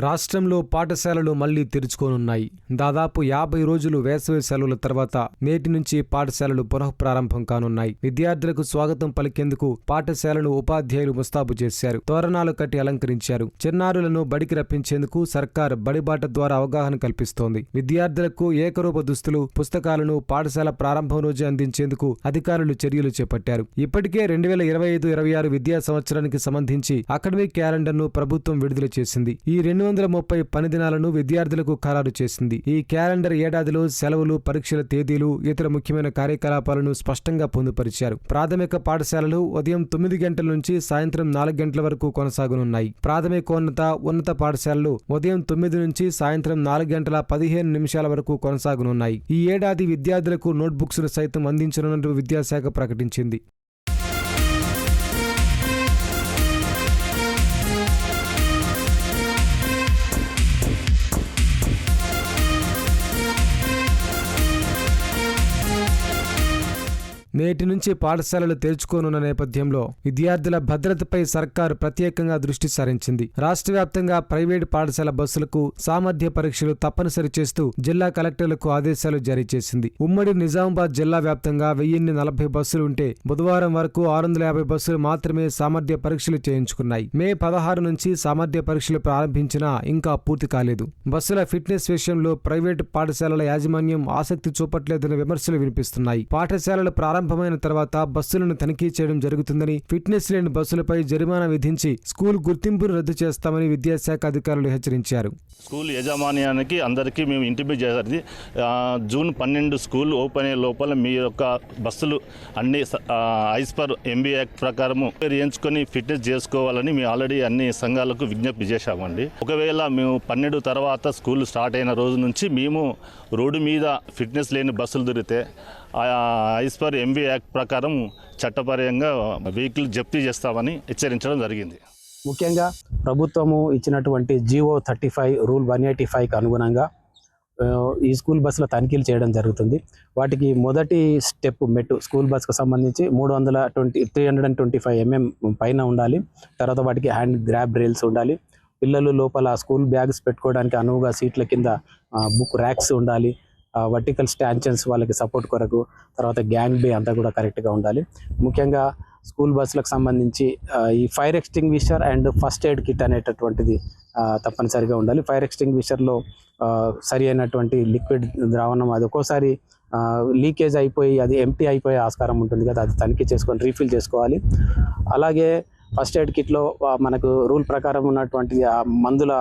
రాష్ట్రంలో పాఠశాలలు మళ్ళీ తెరుచుకోనున్నాయి. దాదాపు యాభై రోజులు వేసవి సెలవుల తర్వాత నేటి నుంచి పాఠశాలలు పునః ప్రారంభం కానున్నాయి. విద్యార్థులకు స్వాగతం పలికేందుకు పాఠశాలను ఉపాధ్యాయులు ముస్తాబు చేశారు. తోరణాలు కట్టి అలంకరించారు. చిన్నారులను బడికి రప్పించేందుకు సర్కార్ బడిబాట ద్వారా అవగాహన కల్పిస్తోంది. విద్యార్థులకు ఏకరూప దుస్తులు పుస్తకాలను పాఠశాల ప్రారంభం రోజే అందించేందుకు అధికారులు చర్యలు చేపట్టారు. ఇప్పటికే రెండు వేల ఇరవై ఐదు ఇరవై ఆరు విద్యా సంవత్సరానికి సంబంధించి అకాడమిక్ క్యాలెండర్ను ప్రభుత్వం విడుదల చేసింది. ఈ రెండు వందల ముప్పై పని దినాలను విద్యార్థులకు ఖరారు చేసింది. ఈ క్యాలెండర్ ఏడాదిలో సెలవులు పరీక్షల తేదీలు ఇతర ముఖ్యమైన కార్యకలాపాలను స్పష్టంగా పొందుపరిచారు. ప్రాథమిక పాఠశాలలు ఉదయం తొమ్మిది గంటల నుంచి సాయంత్రం నాలుగు గంటల వరకు కొనసాగనున్నాయి. ప్రాథమికోన్నత ఉన్నత పాఠశాలలు ఉదయం తొమ్మిది నుంచి సాయంత్రం నాలుగు గంటల పదిహేను నిమిషాల వరకు కొనసాగనున్నాయి. ఈ ఏడాది విద్యార్థులకు నోట్బుక్స్ను సైతం అందించనున్నట్టు విద్యాశాఖ ప్రకటించింది. నేటి నుంచి పాఠశాలలు తెరుచుకోనున్న నేపథ్యంలో విద్యార్థుల భద్రతపై సర్కారు ప్రత్యేకంగా దృష్టి సారించింది. రాష్ట్ర వ్యాప్తంగా ప్రైవేటు పాఠశాల బస్సులకు సామర్థ్య పరీక్షలు తప్పనిసరి చేస్తూ జిల్లా కలెక్టర్లకు ఆదేశాలు జారీ చేసింది. ఉమ్మడి నిజామాబాద్ జిల్లా వ్యాప్తంగా వెయ్యిన్ని నలభై బస్సులు ఉంటే బుధవారం వరకు ఆరు వందల యాభై బస్సులు మాత్రమే సామర్థ్య పరీక్షలు చేయించుకున్నాయి. మే పదహారు నుంచి సామర్థ్య పరీక్షలు ప్రారంభించినా ఇంకా పూర్తి కాలేదు. బస్సుల ఫిట్నెస్ విషయంలో ప్రైవేటు పాఠశాలల యాజమాన్యం ఆసక్తి చూపట్లేదన్న విమర్శలు వినిపిస్తున్నాయి. పాఠశాలలు ప్రారంభమైన తర్వాత బస్సులను తనిఖీ చేయడం జరుగుతుందని ఫిట్నెస్ లేని బస్సులపై జరిమానా విధించి స్కూల్ గుర్తింపును రద్దు చేస్తామని విద్యాశాఖ అధికారులు హెచ్చరించారు. స్కూల్ యాజమాన్యానికి అందరికీ మేము ఇంటిమేట్ చేసేది జూన్ పన్నెండు స్కూల్ ఓపెన్ అయ్యే లోపల మీ యొక్క బస్సులు అన్ని as per as per MV act ప్రకారము ఎంచుకొని ఫిట్నెస్ చేసుకోవాలని మేము ఆల్రెడీ అన్ని సంఘాలకు విజ్ఞప్తి చేశామండి. ఒకవేళ మేము పన్నెండు తర్వాత స్కూల్ స్టార్ట్ అయిన రోజు నుంచి మేము రోడ్డు మీద ఫిట్నెస్ లేని బస్సులు దొరికితే as per as per MV act ప్రకారం చట్టపరంగా వెహికల్ జప్తీ చేస్తామని హెచ్చరించడం జరిగింది. ముఖ్యంగా ప్రభుత్వము ఇచ్చినటువంటి GO thirty five rule one eighty ఫైవ్కి అనుగుణంగా ఈ స్కూల్ బస్సుల తనిఖీలు చేయడం జరుగుతుంది. వాటికి మొదటి స్టెప్ మెట్టు స్కూల్ బస్కు సంబంధించి మూడు వందల twenty three hundred and twenty five MM పైన ఉండాలి. తర్వాత వాటికి హ్యాండ్ గ్రాబ్ రైల్స్ ఉండాలి. పిల్లలు లోపల స్కూల్ బ్యాగ్స్ పెట్టుకోవడానికి అనువుగా సీట్ల కింద బుక్ ర్యాక్స్ ఉండాలి. వర్టికల్ స్టాంచన్స్ వాళ్ళకి సపోర్ట్ కొరకు తర్వాత గ్యాంగ్ బే అంతా కూడా కరెక్ట్గా ఉండాలి. ముఖ్యంగా స్కూల్ బస్సులకు సంబంధించి ఈ fire extinguisher and first aid kit అనేటటువంటిది తప్పనిసరిగా ఉండాలి. ఫైర్ ఎక్స్టింగ్విషర్లో సరి అయినటువంటి లిక్విడ్ ద్రావణం అది ఒక్కోసారి లీకేజ్ అయిపోయి అది ఎంటీ అయిపోయే ఆస్కారం ఉంటుంది కదా అది తనిఖీ చేసుకొని రీఫిల్ చేసుకోవాలి. అలాగే ఫస్ట్ ఎయిడ్ కిట్లో మనకు రూల్ ప్రకారం ఉన్నటువంటి ఆ మందుల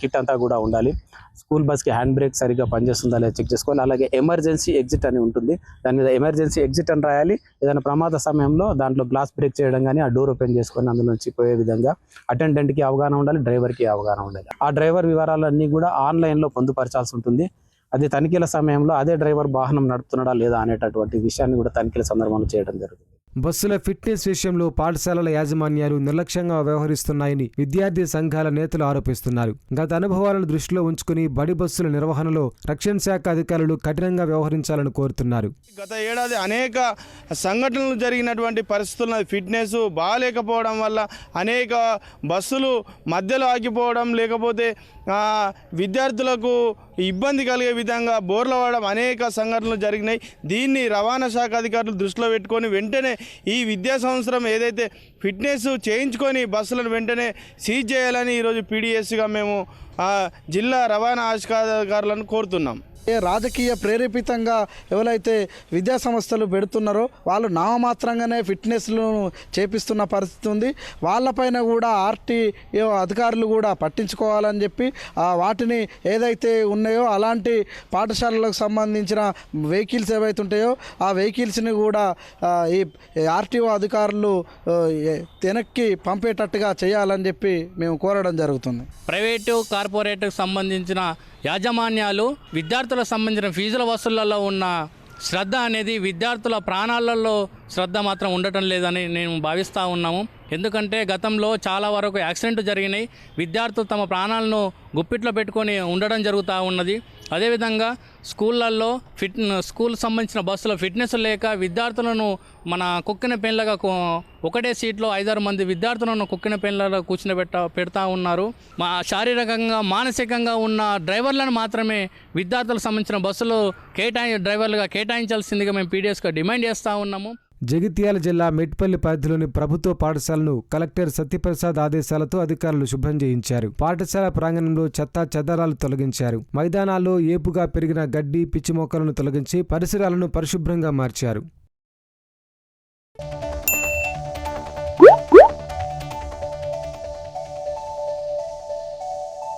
కిట్ అంతా కూడా ఉండాలి. స్కూల్ బస్కి హ్యాండ్ బ్రేక్ సరిగ్గా పనిచేస్తుందా లేదా చెక్ చేసుకోవాలి. అలాగే ఎమర్జెన్సీ ఎగ్జిట్ అని ఉంటుంది. దాని మీద ఎమర్జెన్సీ ఎగ్జిట్ అని రాయాలి. ఏదైనా ప్రమాద సమయంలో దాంట్లో గ్లాస్ బ్రేక్ చేయడం కానీ ఆ డోర్ ఓపెన్ చేసుకొని అందులో నుంచి పోయే విధంగా అటెండెంట్కి అవగాహన ఉండాలి డ్రైవర్కి అవగాహన ఉండాలి. ఆ డ్రైవర్ వివరాలన్నీ కూడా ఆన్లైన్లో పొందుపరచాల్సి ఉంటుంది. అది తనిఖీల సమయంలో అదే డ్రైవర్ వాహనం నడుపుతున్నాడా లేదా అనేటటువంటి విషయాన్ని కూడా తనిఖీల సందర్భంలో చేయడం జరుగుతుంది. బస్సుల ఫిట్నెస్ విషయంలో పాఠశాలల యాజమాన్యాలు నిర్లక్ష్యంగా వ్యవహరిస్తున్నాయని విద్యార్థి సంఘాల నేతలు ఆరోపిస్తున్నారు. గత అనుభవాలను దృష్టిలో ఉంచుకుని బడి బస్సుల నిర్వహణలో రక్షణ శాఖ అధికారులు కఠినంగా వ్యవహరించాలని కోరుతున్నారు. గత ఏడాది అనేక సంఘటనలు జరిగినటువంటి పరిస్థితుల్లో ఫిట్నెస్ బాగాలేకపోవడం వల్ల అనేక బస్సులు మధ్యలో ఆగిపోవడం లేకపోతే విద్యార్థులకు ఇబ్బంది కలిగే విధంగా బోర్ల వాడడం అనేక సంఘటనలు జరిగినాయి. దీన్ని రవాణా శాఖ అధికారులు దృష్టిలో పెట్టుకొని వెంటనే ఈ విద్యా సంవత్సరం ఏదైతే ఫిట్నెస్ చేయించుకొని బస్సులను వెంటనే సీజ్ చేయాలని ఈరోజు పీడిఎస్గా మేము జిల్లా రవాణా అధికారులను కోరుతున్నాం. రాజకీయ ప్రేరేపితంగా ఎవరైతే విద్యా సంస్థలు పెడుతున్నారో వాళ్ళు నామమాత్రంగానే ఫిట్నెస్లను చేపిస్తున్న పరిస్థితి ఉంది. వాళ్ళపైన కూడా ఆర్టీ అధికారులు కూడా పట్టించుకోవాలని చెప్పి ఆ వాటిని ఏదైతే ఉన్నాయో అలాంటి పాఠశాలలకు సంబంధించిన వెహికల్స్ ఏవైతే ఉంటాయో ఆ వెహికల్స్ని కూడా ఈ ఆర్టీఓ అధికారులు వెనక్కి పంపేటట్టుగా చేయాలని చెప్పి మేము కోరడం జరుగుతుంది. ప్రైవేటు కార్పొరేట్కు సంబంధించిన యాజమాన్యాలు విద్యార్థులకు సంబంధించిన ఫీజుల వసూళ్ళలో ఉన్న శ్రద్ధ అనేది విద్యార్థుల ప్రాణాలలో శ్రద్ధ మాత్రం ఉండటం లేదని నేను భావిస్తూ ఉన్నాము. ఎందుకంటే గతంలో చాలా వరకు యాక్సిడెంట్ జరిగినాయి. విద్యార్థులు తమ ప్రాణాలను గుప్పిట్లో పెట్టుకొని ఉండడం జరుగుతూ ఉన్నది. అదేవిధంగా స్కూళ్ళల్లో ఫిట్ స్కూల్ సంబంధించిన బస్సులో ఫిట్నెస్ లేక విద్యార్థులను మన కుక్కిన పెళ్ళగా ఒకటే సీట్లో ఐదారు మంది విద్యార్థులను కుక్కిన పెళ్ళలో కూర్చునిపెట్ట పెడతా ఉన్నారు. మా శారీరకంగా మానసికంగా ఉన్న డ్రైవర్లను మాత్రమే విద్యార్థులకు సంబంధించిన బస్సులు కేటాయి డ్రైవర్లుగా కేటాయించాల్సిందిగా మేము పీడిఎస్గా డిమాండ్ చేస్తూ ఉన్నాము. జగిత్యాల జిల్లా మెట్పల్లి పరిధిలోని ప్రభుత్వ పాఠశాలను కలెక్టర్ సత్యప్రసాద్ ఆదేశాలతో అధికారులు శుభ్రం చేయించారు. పాఠశాల ప్రాంగణంలో చెత్తా చెదరాలు తొలగించారు. మైదానాల్లో ఏపుగా పెరిగిన గడ్డి పిచ్చి మొక్కలను తొలగించి పరిసరాలను పరిశుభ్రంగా మార్చారు.